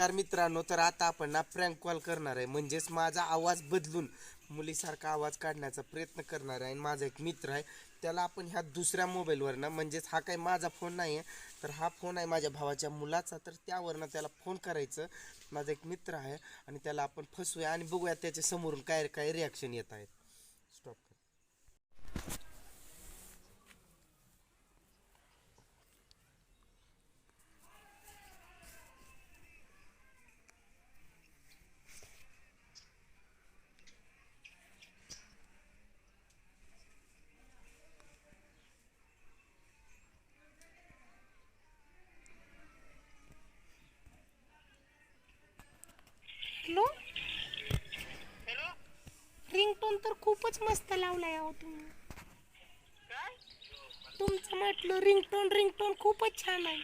नमस्कार मित्रांनो तर आता आपण ना प्रँक कॉल करणार आहे. म्हणजेच माझा आवाज बदलून मुलीसारखा आवाज काढण्याचा प्रयत्न करणार आहे. आणि माझा एक मित्र आहे त्याला आपण ह्या दुसऱ्या मोबाईलवर ना म्हणजेच हा काही माझा फोन नाही आहे तर हा फोन आहे माझ्या भावाच्या मुलाचा. तर त्यावरनं त्याला फोन करायचं. माझा एक मित्र आहे आणि त्याला आपण फसवूया आणि बघूया त्याच्या समोरून काय काय रिॲक्शन येत आहेत स्टॉप हॅलो रिंगटोन तर खूपच मस्त लावलाय अहो तुम्ही. तुमचं म्हटलं रिंगटोन रिंगटोन खूपच छान आहे.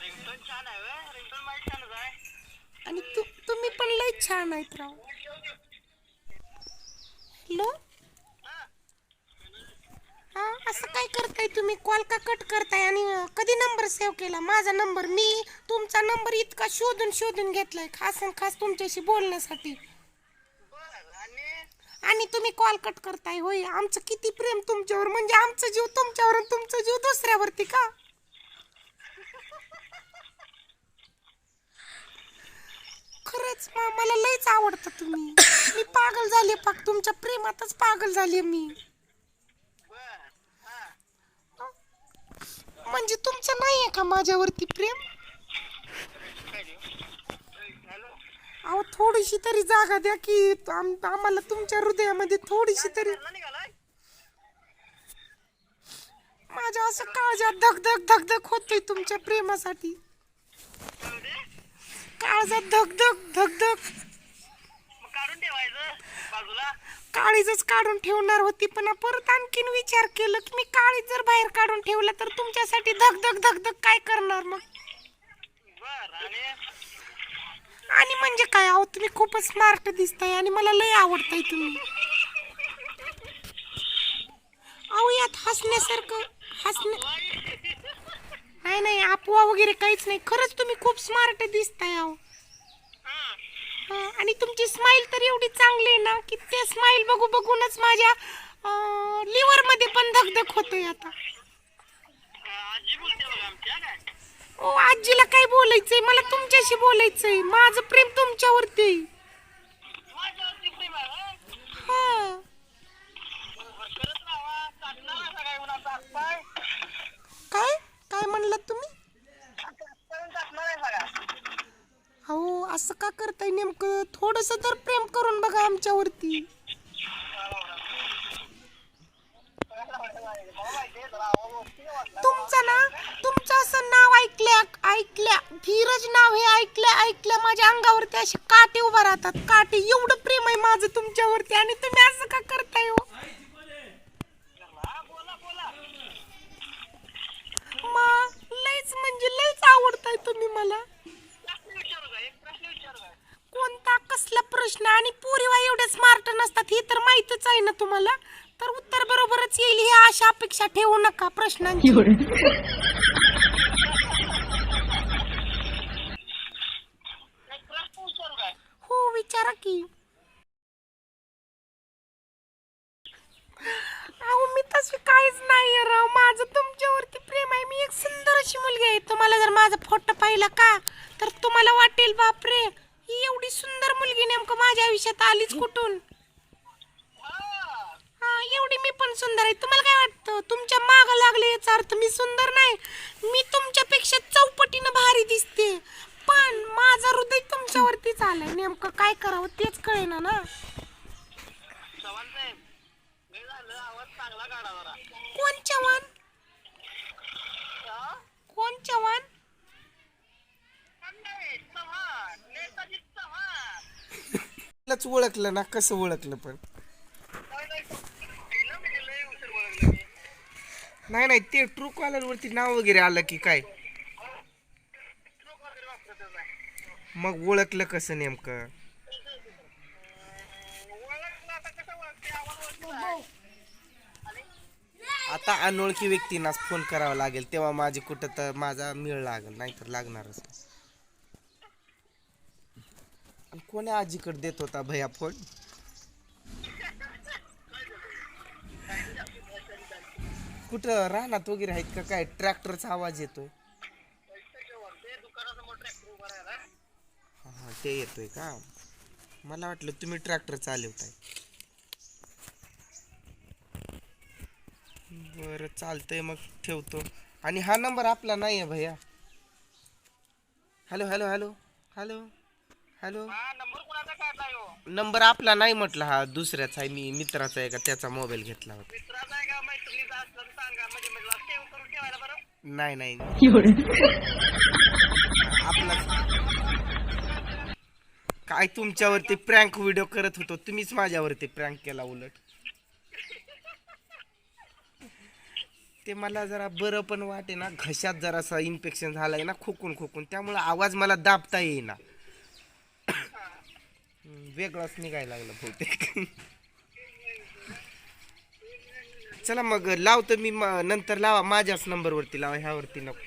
रिंगटोन छान आहे व्हय? रिंगटोन माहीत छानच आहे. आणि तू तुम्ही पण लय छान आहेत राव. हॅलो? हा असं काय करताय तुम्ही? कॉल का कट करताय? आणि अं, कधी नंबर सेव्ह केला? माझा नंबर मी तुमचा नंबर इतका शोधून शोधून घेतलाय. खास आणि खास तुमच्याशी बोलण्यासाठी. आणि तुम्ही कॉल कट करताय होय. आमचं किती प्रेम तुमच्यावर. म्हणजे आमचं जीव तुमच्यावर आणि तुमचं जीव दुसऱ्यावरती का? खरंच मा- मला लयच आवडतं तुम्ही. मी पागल झाले पाक. तुमच्या प्रेमातच पागल झाले मी. म्हणजे तुमचं नाहीये का माझ्यावरती प्रेम काय देऊ हॅलो अहो थोडीशी तरी जागा द्या की आम- आम्हाला तुमच्या हृदयामध्ये थोडीशी तरी. निघालाय माझ्या असं काळजात धगधग धगधग होतोय तुमच्या प्रेमासाठी. जाऊ दे काळजात धगधग धगधग. मग काढून ठेवायचं बाजूला काळीजच काढून ठेवणार होती पण परत आणखीन विचार केलं की मी काळीज जर बाहेर काढून ठेवलं तर तुमच्यासाठी धगधग धगधग काय करणार मग? बर आणि आणि म्हणजे काय आहो तुम्ही खूपच स्मार्ट दिसताय आणि मला लय आवडताय तुम्ही. अहो यात हसण्यासारखं हसण्या नाही नाही अफवा वगैरे काहीच नाही. खरंच तुम्ही खूप स्मार्ट दिसताय अहो. आणि तुमची स्माइल तर एवढी चांगली आहे ना की ते स्माइल बघू बघूनच माझ्या लिव्हरमध्ये पण धगधग होतोय आता. आजी बोलते बघा आमच्या काय ओ काय बोलायचंय मला तुमच्याशी बोलायचंय. माझं प्रेम तुमच्यावरती आहे. माझ्यावरती प्रेम आहे व्हय? हा. बर, करत राहा काढणार असा काय? उन्हाचा हातपाय काय काय म्हणलात तुम्ही? करून टाकणार आहे सगळा अहो असं का करताय नेमकं? थोडस तर प्रेम करून बघा आमच्यावरती. तुमचं ना ऐकल्या ऐकल्या धीरज नाव हे ऐकल्या ऐकल्या माझ्या अंगावरती असे काटे उभा राहतात. काटे एवढं प्रेम आहे माझं तुमच्यावरती आणि तुम्ही असं का करताय हो? मग लयच म्हणजे लयच आवडताय तुम्ही मला. कोणता कसला प्रश्न आणि पोरीवा एवढे स्मार्ट नसतात हे तर माहितच आहे ना तुम्हाला. तर उत्तर बरोबरच येईल ही अशा अपेक्षा ठेवू नका प्रश्नांची एक प्रश्न विचारू काय हो विचारा की? अहो मी तशी काहीच नाही राव. माझं तुमच्यावरती प्रेम आहे. मी एक सुंदर अशी मुलगी आहे. तुम्हाला जर माझा फोटो पाहिला का तर तुम्हाला वाटेल बापरे! ही एवढी सुंदर मुलगी नेमकं माझ्या आयुष्यात आलीच कुठून? हा एवढी मी पण सुंदर आहे. तुम्हाला काय वाटतं? तुमच्या माग लागले याचा अर्थ मी सुंदर नाही. मी आलंय नेमकं काय करावं तेच कळेना ना. चव्हाण साहेब झालं आवाज चांगला काढा जरा. कोण चव्हाण? हा? कोण चव्हाण? नाही, चव्हाण नेताजी चव्हाण. त्यालाच ओळखलं ना कसं ओळखलं पण? नाही, नाही, पहिलं मी लय उशीर ओळखलं मी. नाही नाही ते ट्रू कॉलर वरती नाव वगैरे आलं की काय लोक वगैरे वापरतच नाही. मग ओळखलं कसं नेमकं? आता अनोळखी व्यक्तींनाच फोन करावा लागेल तेव्हा माझी कुठं तर माझा मेळ लागेल नाहीतर लागणारच. नाही. कोण्या आजीकडे देत होता भैया फोन कुठं रानात वगैरे आहेत का काय? ट्रॅक्टरचा आवाज येतोय ते दुकानासमोर ट्रॅक्टर उभा राहिला हा हा, ते येतोय का? मला वाटलं तुम्ही ट्रॅक्टर चालवताय. बरं चालतंय मग ठेवतो. आणि हा नंबर आपला नाही आहे भैया. Hello hello hello hello hello हा नंबर कोणाचा काढलाय हो? नंबर आपला नाही म्हटलं हा दुसऱ्याचा आहे मी मित्राचा आहे का त्याचा मोबाईल घेतला होता. मित्राचा आहे का मैत्रिणीचा असलं तर सांगा म्हणजे म्हटलं सेव्ह करून ठेवायला बरं? नाही नाही. आपलाच काय तुमच्यावरती प्रँक व्हिडिओ करत होतो? तुम्हीच माझ्यावरती प्रँक केला उलट. ते मला जरा बरं पण वाटे ना. घशात जरासा इन्फेक्शन झालंय ना खोकून खोकून. त्यामुळे आवाज मला दाबता येईना. वेगळाच निघायला लागलं बहुतेक. चला मग लावतो मी म- नंतर लावा. माझ्याच नंबरवरती लावा ह्यावरती नको.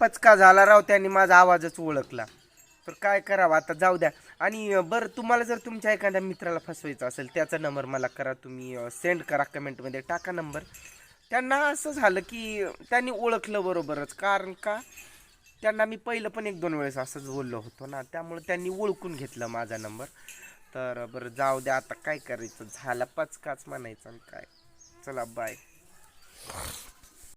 पचका झाला राव त्यांनी माझा आवाजच ओळखला. तर काय करावं आता जाऊ द्या. आणि बरं तुम्हाला जर तुमच्या एखाद्या मित्राला फसवायचं असेल त्याचा नंबर मला करा तुम्ही सेंड करा कमेंटमध्ये टाका नंबर. त्यांना असं झालं की त्यांनी ओळखलं बरोबरच कारण का? त्यांना मी पहिलं पण एक दोन वेळेस असंच बोललो होतो ना त्यामुळे त्यांनी ओळखून घेतलं माझा नंबर. तर बरं जाऊ द्या आता काय करायचं? झाला पचकाच म्हणायचं आणि काय. चला बाय